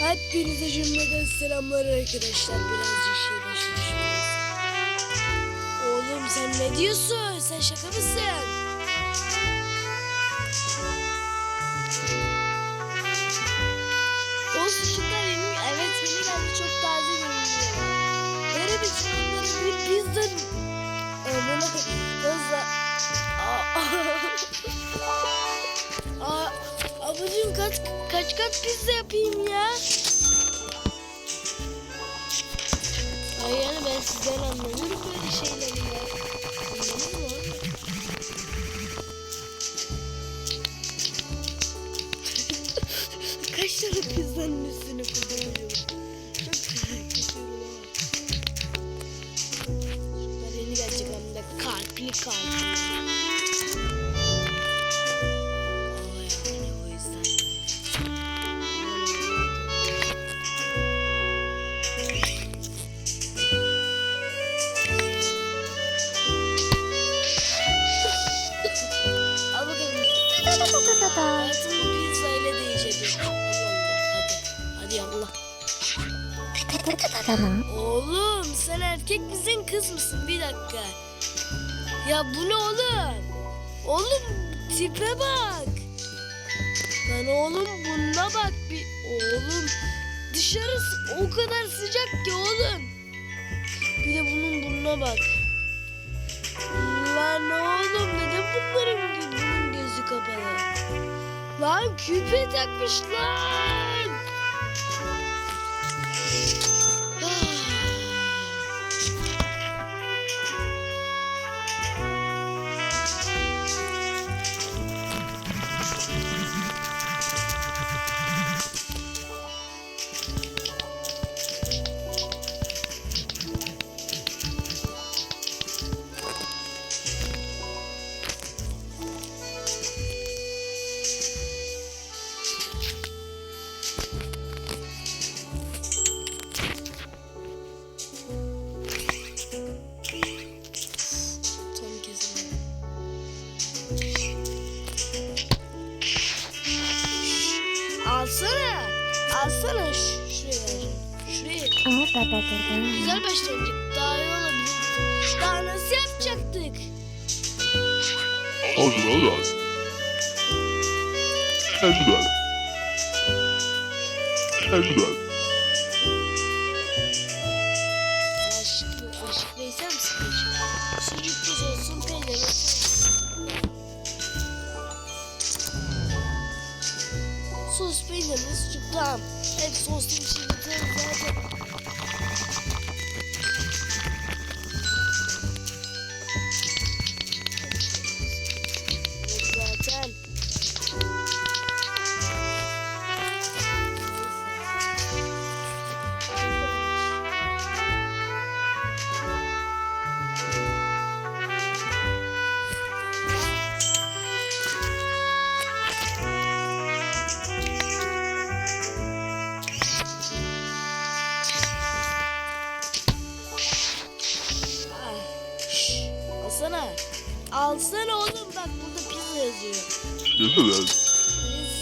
Hepinize cümleden selamlar arkadaşlar. Birazcık şey başlamışız. Oğlum sen ne diyorsun? Sen şaka mısın? Ablacığım kaç, kaç kat pizza yapayım ya? Ay yani ben sizden anlamıyorum böyle şeyleri ya. Kaç tane pizzanın üstüne koyuyorum. Çok kesiyorum ama. Şunlar yeni gelecek hem de kalpli kalpli. Kız mısın? Bir dakika. Ya bu ne oğlum? Oğlum tipe bak. Lan oğlum bununla bak bir. Oğlum dışarısı o kadar sıcak ki oğlum. Bir de bunun burnuna bak. Lan oğlum neden bunların bunun gözü kapalı? Lan küpe takmış lan. Alsana. Ş- şuraya. Şuraya. Güzel başladık. Daha iyi olabilir. Daha nasıl yapacaktık? Hazır hazır. Ezber. Ezber. Aşk, aşk Veysel misin? Sucuk tuz olsun, peynir olsun. Sos, peynirli sucuk tamam. Иисус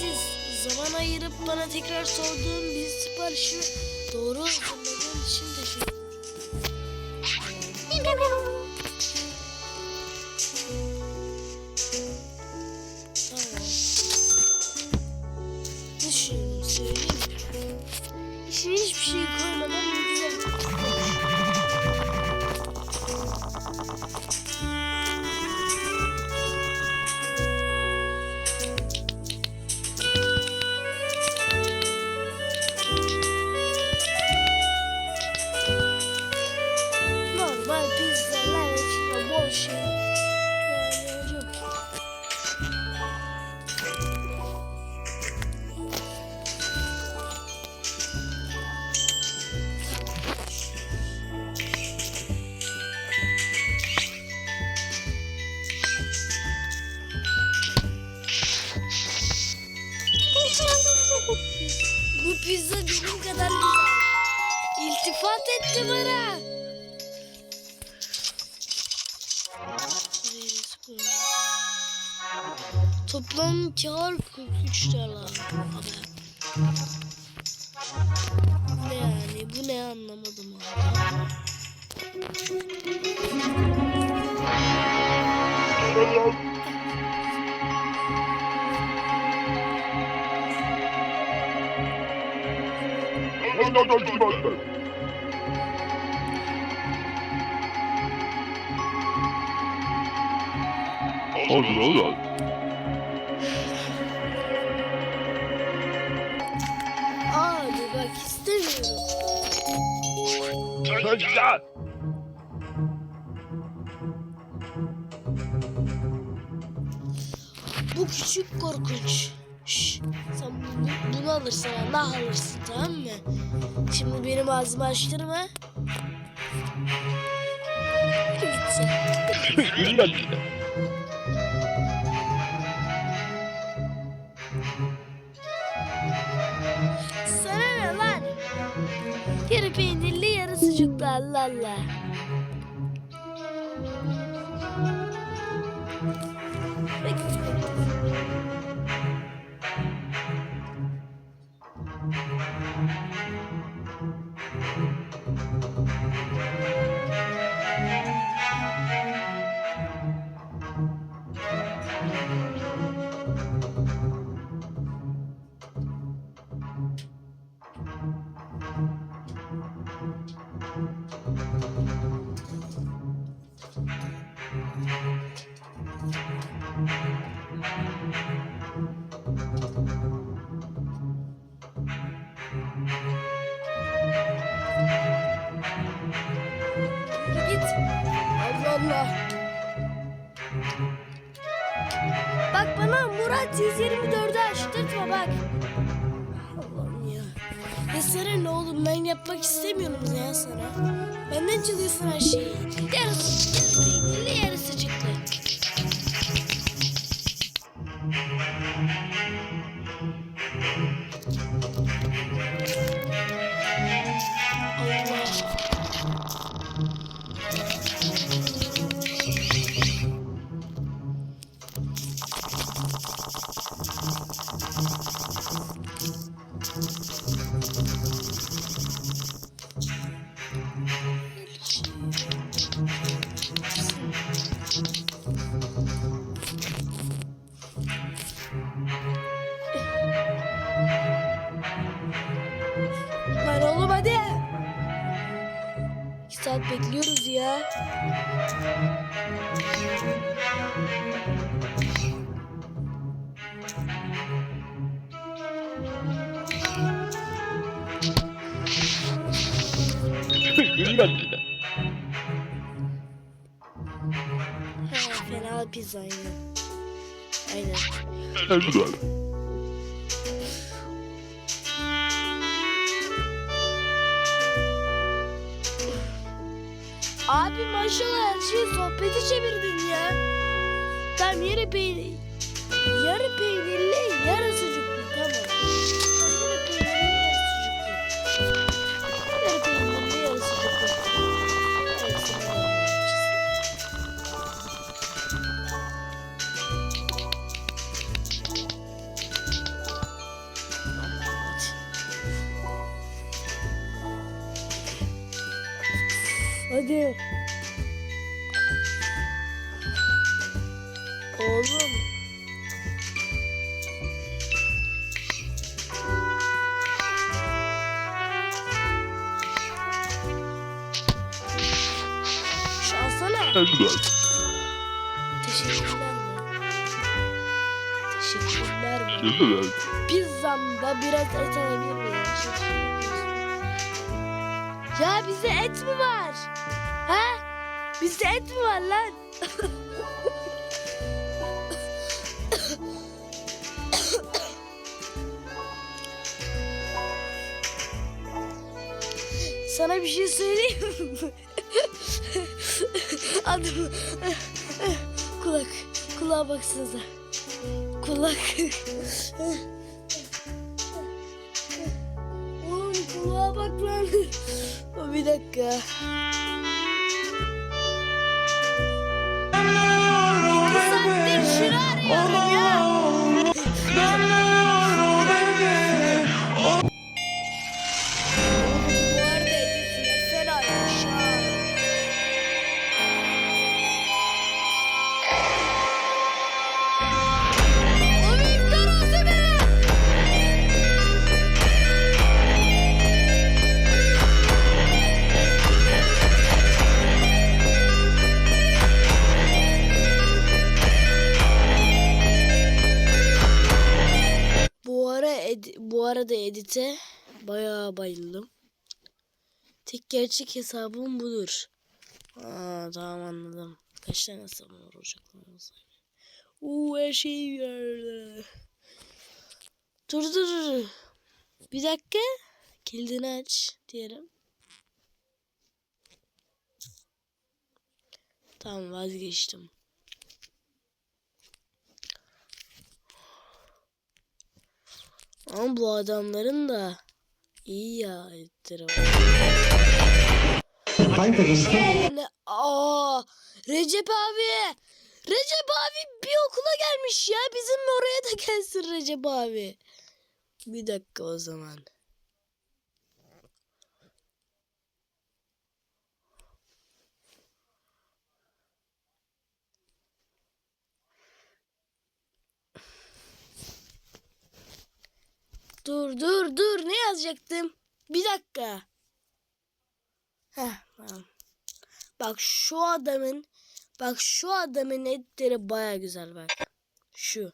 Siz zaman ayırıp bana tekrar sorduğun bir siparişi doğru hazırladığın için teşekkür Tamam. pizza bizim kadar güzel. İltifat etti bana. Toplam 2 harf 43 dolar. Ne yani bu ne anlamadım abi. Ben. Hadi hadi. Abi bak istemiyorum. Çocuklar. Bu küçük korkunç. Şş, sen bunu, bunu alırsın Allah alırsın tamam mı? Şimdi benim ağzımı açtırma. Yürü git. Sana ne lan? Yarı peynirli yarı sucuklu Allah Allah. Ben yapmak istemiyorum ya sana. Benden çalıyorsun her şeyi. Yarısı, yarı peynirli yarısı çıktı. Bekliyoruz ya. İşte. Ha, fena pizza aynen. Aynen. Maşallah her şeyi sohbeti çevirdin ya. Tam yarı peynir, yarı peynirli, Oğlum. Şansana. Lan. Teşekkürler mi? Teşekkürler mi? Pizzamda biraz et alabilir miyim? Ya bizde et mi var? Ha? Bizde et mi var lan? Sana bir şey söyleyeyim mi? Adım kulak kulağa baksanıza. Kulak. Oğlum kulağa bak lan. Bir dakika. İki saattir ya. Arada edite bayağı bayıldım. Tek gerçek hesabım budur. Aa tamam anladım. Kaç tane hesabım var ocaklarımız? Uuu her şey var. Dur dur dur. Bir dakika. Kilidini aç diyelim. Tamam vazgeçtim. Ama bu adamların da iyi ya var. Hangi takımsın? Ne? Aa, Recep abi. Recep abi bir okula gelmiş ya. Bizim oraya da gelsin Recep abi. Bir dakika o zaman. Dur dur dur ne yazacaktım? Bir dakika. Heh tamam. Bak şu adamın bak şu adamın etleri baya güzel bak. Şu.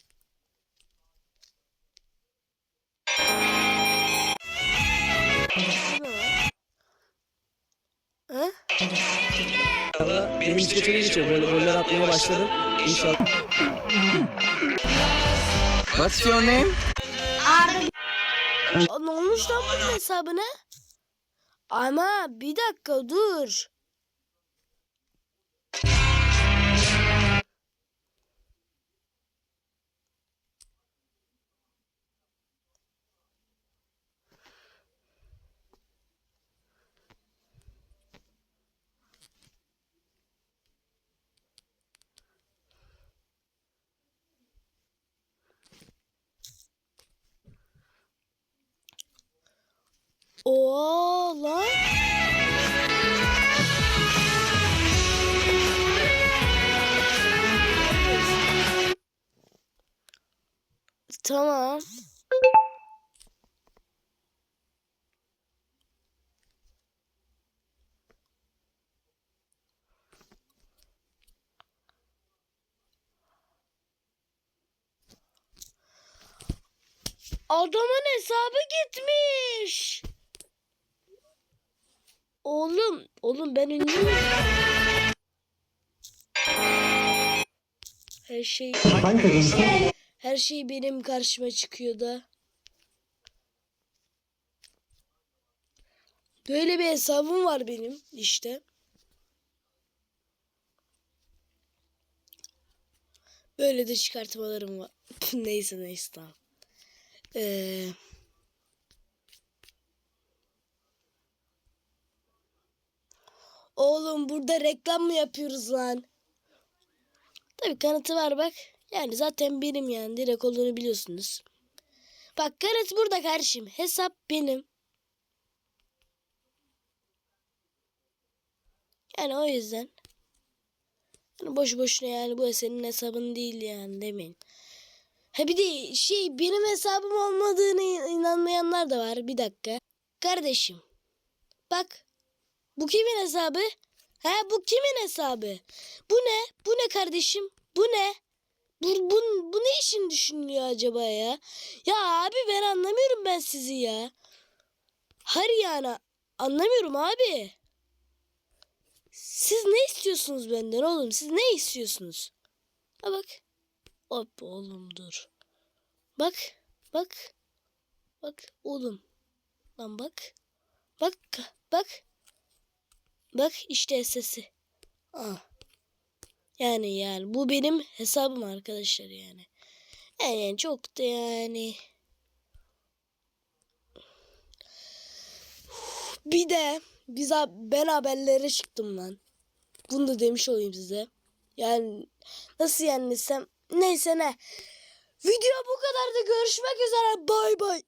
Ha? Benim iskeçe geçiyor. Böyle roller atmaya başladım. İnşallah. What's your name? Olmuş lan bunun hesabına? Ama bir dakika dur. Oo lan. Tamam. Adamın hesabı gitmiş. Oğlum, oğlum ben ünlüyüm. Her şey, her şey benim karşıma çıkıyor da. Böyle bir hesabım var benim işte. Böyle de çıkartmalarım var. neyse neyse tamam. Ee, Oğlum burada reklam mı yapıyoruz lan? Tabii kanıtı var bak. Yani zaten benim yani direkt olduğunu biliyorsunuz. Bak kanıt burada kardeşim. Hesap benim. Yani o yüzden. Yani boş boşuna yani bu senin hesabın değil yani demeyin. Ha bir de şey benim hesabım olmadığını inanmayanlar da var. Bir dakika. Kardeşim. Bak. Bu kimin hesabı? Ha bu kimin hesabı? Bu ne? Bu ne kardeşim? Bu ne? Bu, bu, bu ne işin düşünülüyor acaba ya? Ya abi ben anlamıyorum ben sizi ya. Hayır yani anlamıyorum abi. Siz ne istiyorsunuz benden oğlum? Siz ne istiyorsunuz? Ha bak. Hop oğlum dur. Bak. Bak. Bak oğlum. Lan bak. Bak. Bak. Bak işte sesi. Ah. Yani yani bu benim hesabım arkadaşlar yani. Yani çok da yani. Bir de biz ben haberlere çıktım lan. Bunu da demiş olayım size. Yani nasıl yani desem neyse ne. Video bu kadar da görüşmek üzere. Bay bay.